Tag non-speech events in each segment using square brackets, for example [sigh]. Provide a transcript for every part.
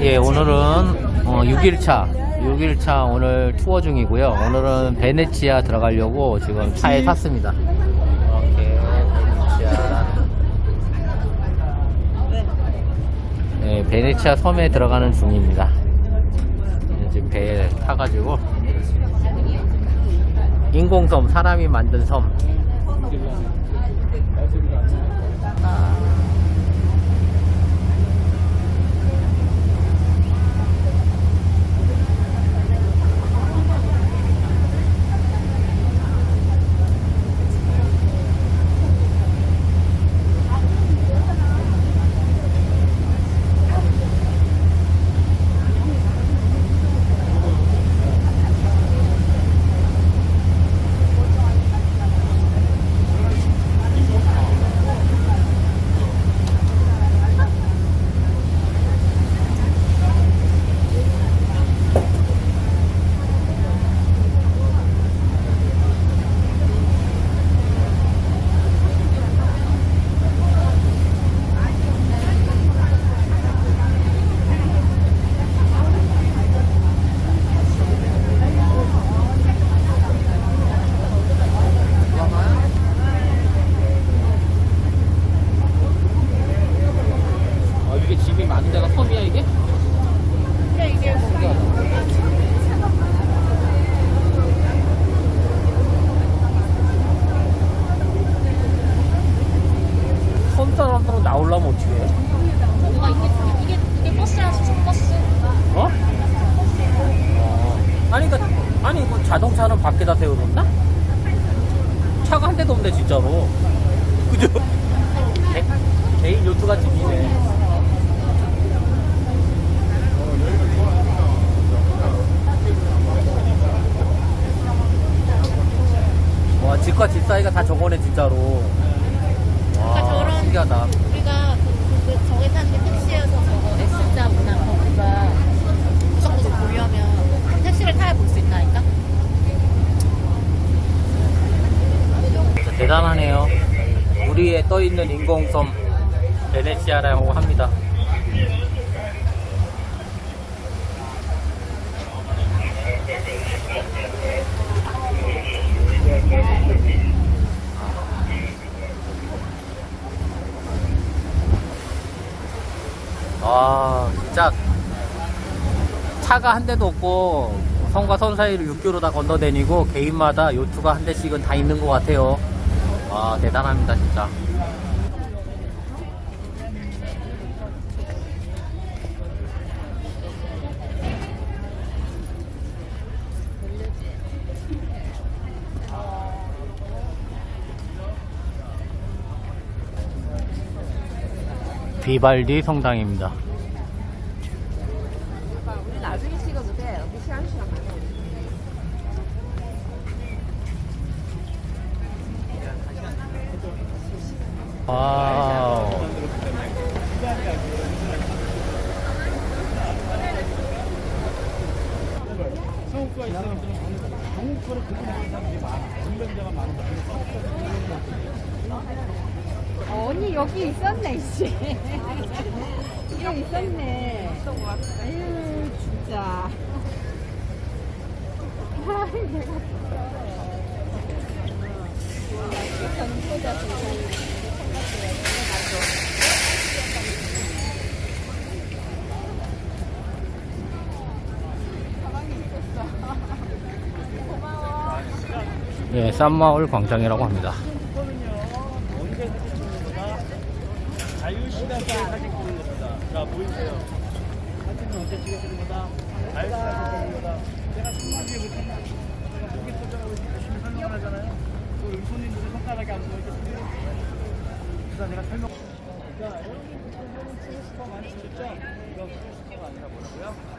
예, 오늘은 어, 6일차, 6일차 오늘 투어 중이고요. 오늘은 베네치아 들어가려고 지금 차에 탔습니다. 이렇게 베네치아. 네, 베네치아 섬에 들어가는 중입니다. 네, 지금 배에 타가지고 인공섬, 사람이 만든 섬. 사이가 다 저거네, 진짜로. 와, 그러니까 저런- 신기하다. 우리가 그, 그 저기 타는 게 택시여서 저거 S자 문화 거기가 구석구석 보려면 택시를 타야 볼 수 있다니까. 진짜 대단하네요. 물 위에 떠 있는 인공섬 베네치아라고 합니다. 아, 진짜 차가 한 대도 없고 섬과 섬 사이를 육교로 다 건너다니고 개인마다 요트가 한 대씩은 다 있는 것 같아요. 와 대단합니다 진짜. 비발디 성당입니다. 우리 나중에 찍어도 돼. 우리 시간 시간 많아. 와우. 어, 언니 여기 있었네, 씨. 여기 [laughs] 있었네. 아유, 진짜. 예, 쌈마을 광장이라고 합니다. 자, 보이세요? 사진은 언제 찍으시는 거다 자유시간 찍는 거다. 제가 손목에 붙이면 여기 포장하고 이렇게 열심히 설명을 하잖아요. 그 우리 손님들이 손가락이 안 보이게 그래서 내가 설명. 자, 여러분 트루스터 많이 보셨죠? 이거 트루스터가 아니라 뭐라고요?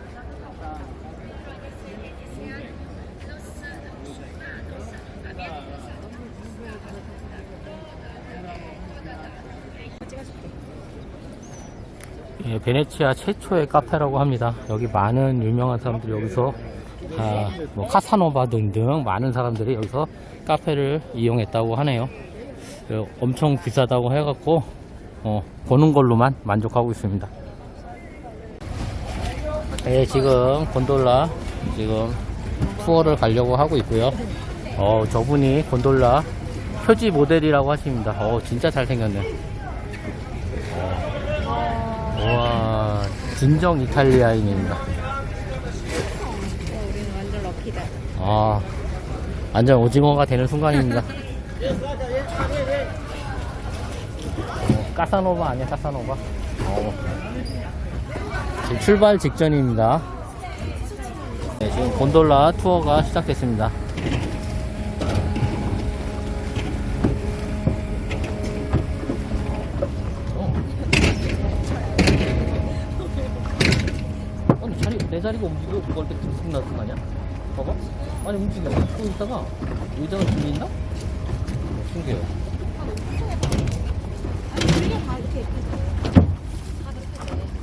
예, 베네치아 최초의 카페라고 합니다. 여기 많은 유명한 사람들이 여기서 아, 뭐 카사노바 등등 많은 사람들이 여기서 카페를 이용했다고 하네요. 어, 엄청 비싸다고 해갖고 어, 보는 걸로만 만족하고 있습니다. 네, 지금 곤돌라 지금 투어를 가려고 하고 있고요. 어, 저분이 곤돌라 표지 모델이라고 하십니다. 어, 진짜 잘생겼네. 어, 와, 진정 이탈리아인입니다. 우리는 완전 럭키다. 아, 완전 오징어가 되는 순간입니다. 어, 까사노바 아니야, 까사노바? 어. 지금 출발 직전입니다. 네, 지금 곤돌라 투어가 시작됐습니다. 자리가 움직여 그걸 때 들쑥 나는 거 아니야? 봐봐 아니 움직여 또 있다가 의자가 뒤에 있나? 신기해요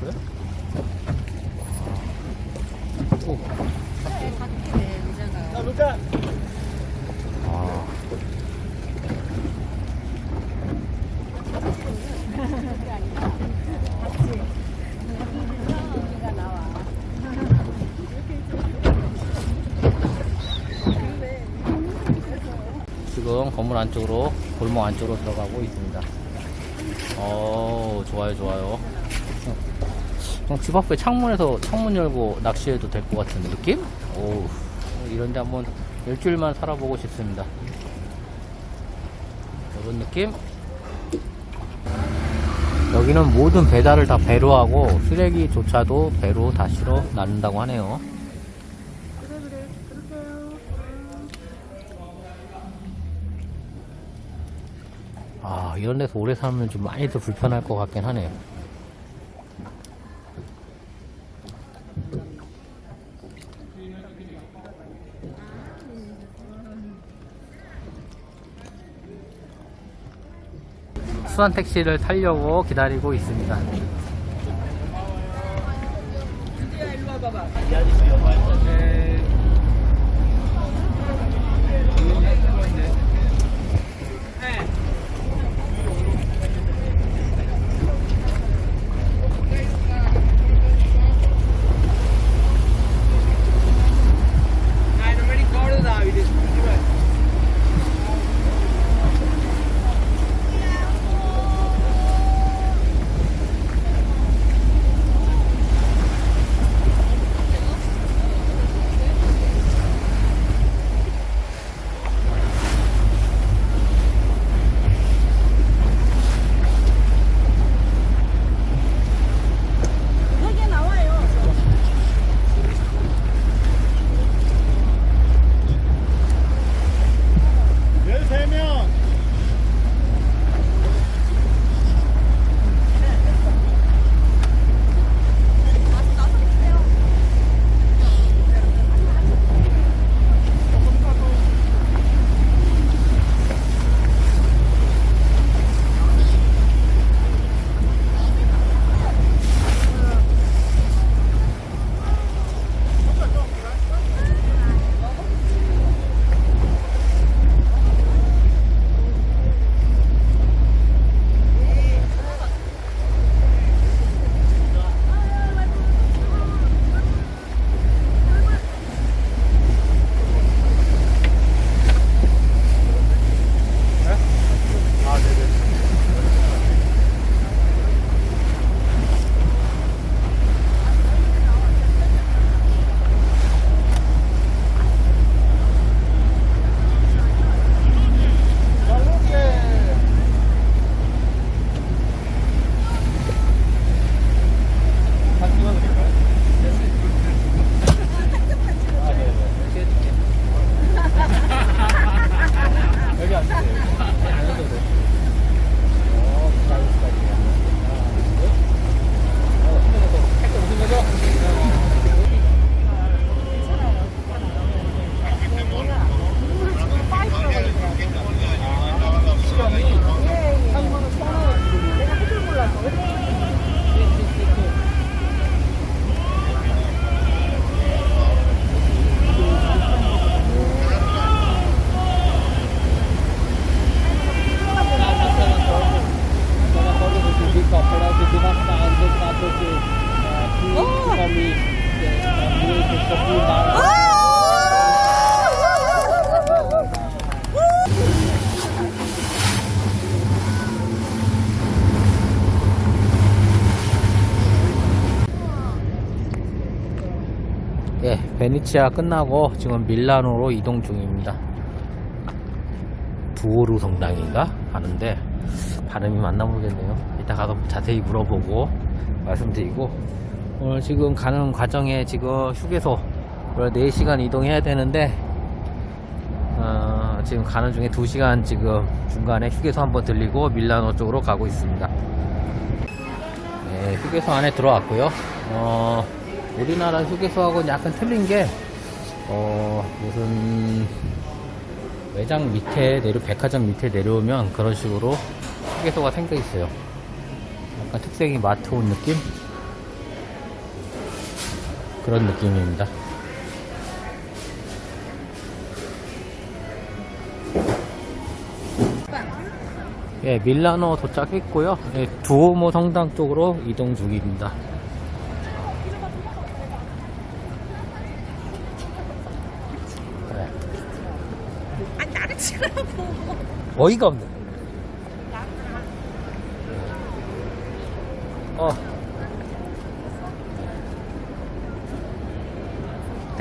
그래? 오. 네, 의자가. 자, 루카. 아. 지금 건물 안쪽으로 골목 안쪽으로 들어가고 있습니다. 어 좋아요 좋아요. 어, 집 앞에 창문에서 창문 열고 낚시해도 될 것 같은 느낌? 오 이런데 한번 일주일만 살아보고 싶습니다. 이런 느낌? 여기는 모든 배달을 다 배로 하고 쓰레기조차도 배로 다 실어 나눈다고 하네요. 아, 이런 데서 오래 살면 좀 많이 더 불편할 것 같긴 하네요. 수완 택시를 타려고 기다리고 있습니다. 영화했었네. Que 예, 베네치아 끝나고 지금 밀라노로 이동 중입니다. 두오르 성당인가 하는데 발음이 맞나 모르겠네요. 이따 가서 자세히 물어보고 말씀드리고 오늘 지금 가는 과정에 지금 휴게소 4시간 이동해야 되는데 어, 지금 가는 중에 2시간 지금 중간에 휴게소 한번 들리고 밀라노 쪽으로 가고 있습니다. 네, 휴게소 안에 들어왔고요. 어, 우리나라 휴게소하고는 약간 틀린 게, 어, 무슨, 매장 밑에 내려, 백화점 밑에 내려오면 그런 식으로 휴게소가 생겨 있어요. 약간 특색이 마트 온 느낌? 그런 느낌입니다. 예, 밀라노 도착했고요. 예, 두오모 성당 쪽으로 이동 중입니다. 아니 나를 치라고. 어이가 없네. 어.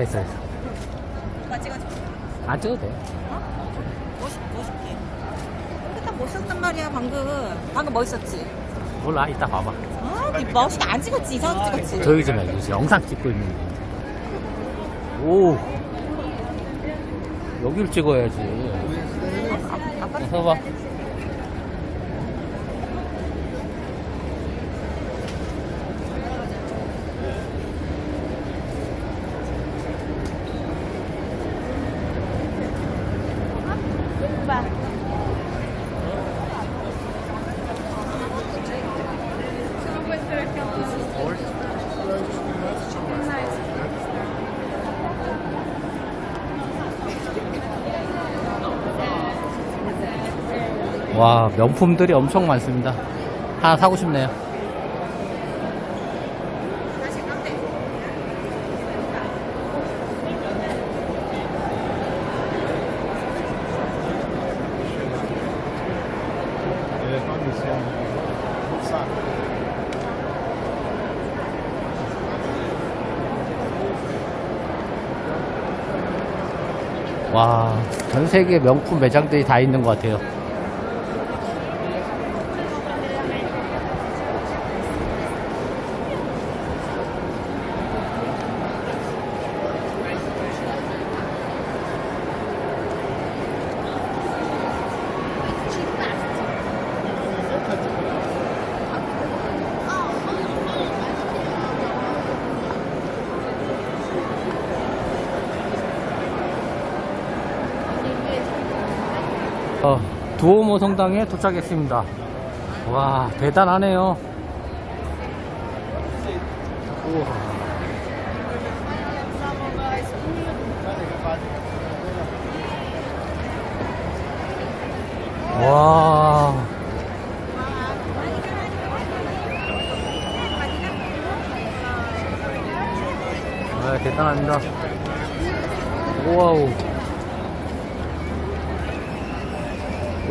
됐어, 됐어. 누가 찍어줘? 안 찍어도 돼. 멋있 멋있게. 근데 딱 멋있었단 말이야 방금. 방금 멋있었지. 몰라, 이따 봐봐. 아, 니 멋있게 안 찍었지 이상하게 찍었지. 조용히 좀 해. 지금 영상 찍고 있는데. 오. 여기를 찍어야지. 해봐. 와, 명품들이 엄청 많습니다. 하나 사고 싶네요. 와, 전 세계 명품 매장들이 다 있는 것 같아요. 어, 두오모 성당에 도착했습니다. 와, 대단하네요. 우와. 와. 아, 대단합니다. 와우.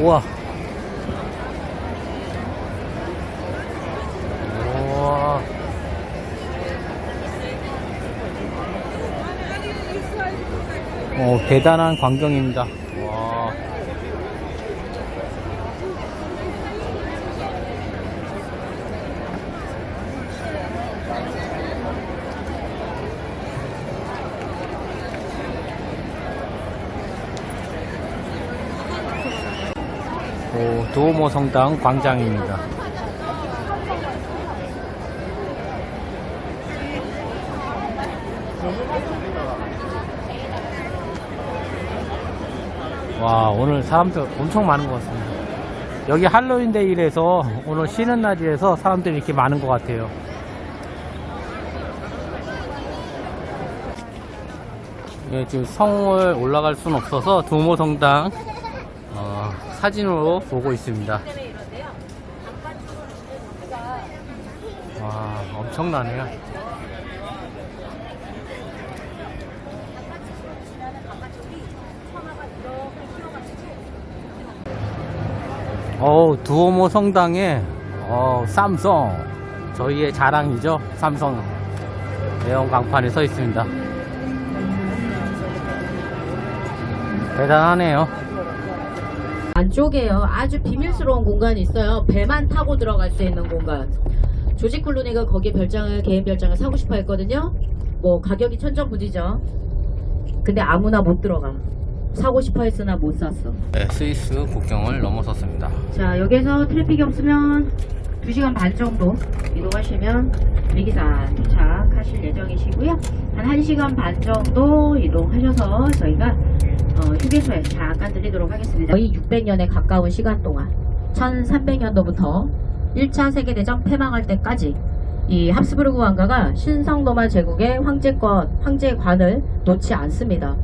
우와. 우와. 어, 대단한 광경입니다. 와. 오, 두오모 성당 광장입니다. 와, 오늘 사람들 엄청 많은 것 같습니다. 여기 할로윈 데이라서 오늘 쉬는 날이라서 사람들이 이렇게 많은 것 같아요. 예, 지금 성을 올라갈 수는 없어서 두오모 성당 어, 사진으로 보고 있습니다. 와, 엄청나네요. 어 두오모 성당에 어, 삼성 저희의 자랑이죠 삼성 네온 강판에 서 있습니다 대단하네요 안쪽에요. 아주 비밀스러운 공간이 있어요. 배만 타고 들어갈 수 있는 공간. 조지 클루니가 거기에 별장을 개인 별장을 사고 싶어 했거든요. 뭐 가격이 천정부지죠. 근데 아무나 못 들어가. 사고 싶어 했으나 못 샀어. 네, 스위스 국경을 넘어섰습니다 자, 여기서 트래픽이 없으면 2시간 반 정도 이동하시면 리기산 도착하실 예정이시고요. 한 1시간 반 정도 이동하셔서 저희가 어, 휴게소에 잠깐 드리도록 하겠습니다. 거의 600년에 가까운 시간 동안 1300년도부터 1차 세계대전 폐망할 때까지 이 합스부르크 왕가가 신성로마 제국의 황제권, 황제관을 놓지 않습니다.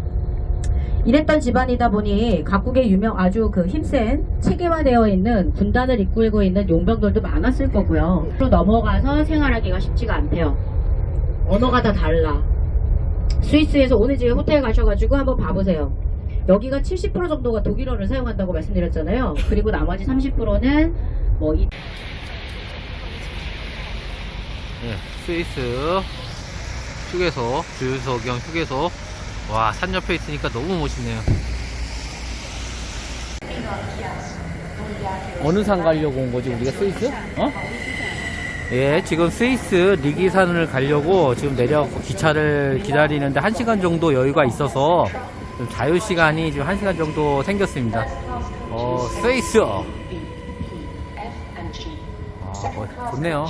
이랬던 집안이다 보니 각국의 유명 아주 그 힘센 체계화되어 있는 군단을 이끌고 있는 용병들도 많았을 거고요. 로 넘어가서 생활하기가 쉽지가 않대요. 언어가 다 달라. 스위스에서 오늘 집에 호텔 가셔가지고 한번 봐보세요. 여기가 70% 정도가 독일어를 사용한다고 말씀드렸잖아요. 그리고 나머지 30%는 뭐 이, 네, 스위스 휴게소 주유소 겸 휴게소 와 산 옆에 있으니까 너무 멋있네요 어느 산 가려고 온 거지 우리가 스위스? 어? 예 지금 스위스 리기산을 가려고 지금 내려갖고 기차를 기다리는데 1시간 정도 여유가 있어서 좀 자유 시간이 지금 1시간 정도 생겼습니다 어 스위스 아, 뭐, 좋네요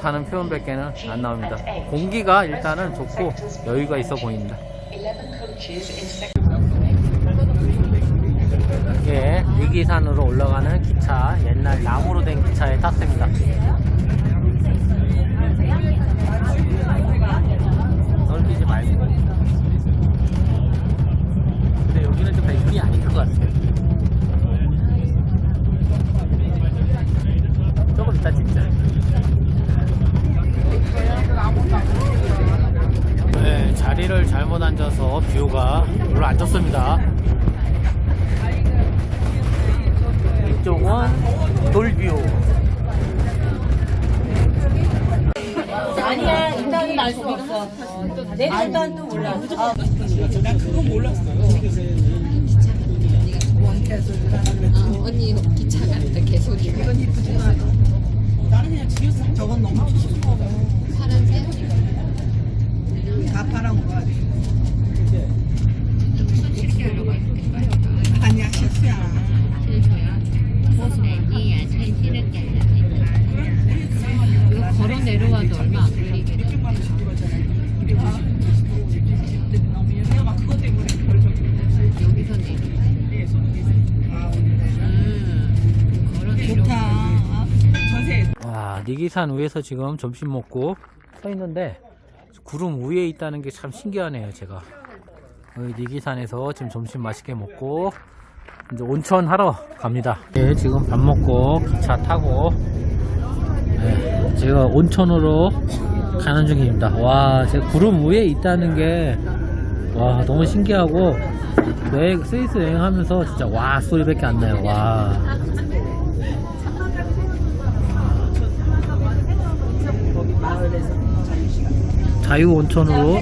좋다는 표현밖에는 안 나옵니다. 공기가 일단은 좋고 여유가 있어 보입니다. 이게 리기산으로 올라가는 기차, 옛날 나무로 된 기차에 탔습니다. 떨리지 말고. 근데 여기는 좀 배경이 아닌 것 같아요. 조금 이따 찍자. 네, 자리를 잘못 앉아서 뷰가 별로 안 좋습니다. 이쪽은 돌뷰. 아니야, 일단은 알 수가 없어. 내릴 또 몰라. 언니 기차 같다 개소리. 저건 너무 파란색? 다 파란 거 같아. 아니야 실수야. 이거 걸어 내려와도 얼마 안 걸리겠네. 여기서 내리네. 음, 걸어 내려와. 좋다. 전세 와, 니기산 위에서 지금 점심 먹고 서 있는데 구름 위에 있다는 게 참 신기하네요, 제가. 여기 니기산에서 지금 점심 맛있게 먹고 이제 온천 하러 갑니다. 네, 지금 밥 먹고 기차 타고 네, 제가 온천으로 가는 중입니다. 와, 제가 구름 위에 있다는 게 와, 너무 신기하고 여행 스위스 여행하면서 진짜 와 소리밖에 안 나요. 와. 자유 온천으로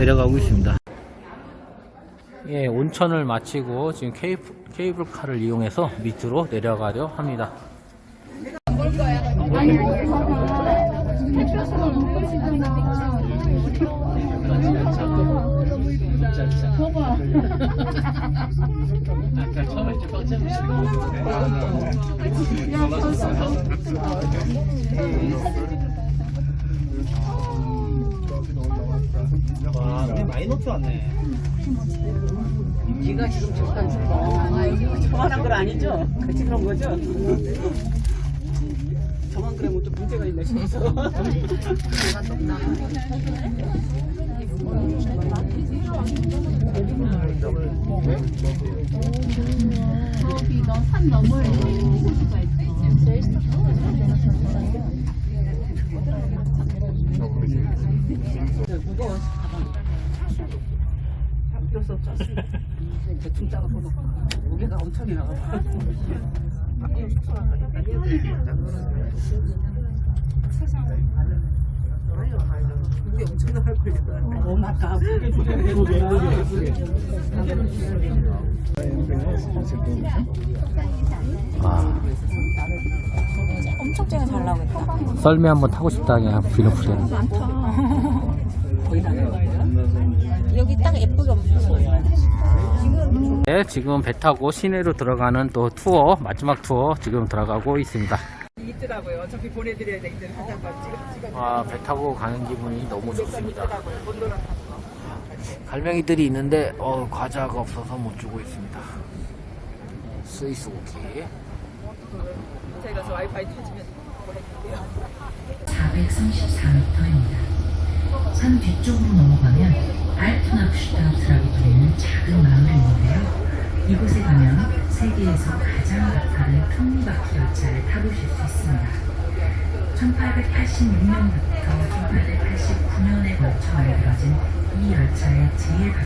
내려가고 있습니다. 예, 온천을 마치고 지금 케이블, 케이블카를 이용해서 밑으로 내려가려 합니다. [laughs] 와, 우리 많이 놓쳐 왔네. 네가 지금 잠깐 아 여기 저만한 건 아니죠? 같이 그런 거죠? 저만 그러면 좀 문제가 있나 싶어서. 무거워 가방. 필요 없어. 대충 따가 보고 무게가 엄청이 나가. 와, 엄청 쨍해 잘 나오겠다. 썰매 한번 타고 싶다 그냥 비누풀에. 여기 딱 예쁘게 엄청 네, 지금 배 타고 시내로 들어가는 또 투어 마지막 투어 지금 들어가고 있습니다. 있더라고요. 어차피 보내드려야 되기 때문에 한번 찍어 찍어. 와, 배 타고 가는 기분이 너무 좋습니다. 갈매기들이 있는데 어, 과자가 없어서 못 주고 있습니다. 스위스 쿠키. 제가 서 와이파이 터지면 434m입니다. 산 뒤쪽으로 넘어가면 알투나프슈타우트라고 불리는 작은 마을이 있는데요. 이곳에 가면 세계에서 가장 가파른 톱니바퀴 열차를 타보실 수 있습니다. 1886년부터 1889년에 걸쳐 만들어진 이 열차의 제일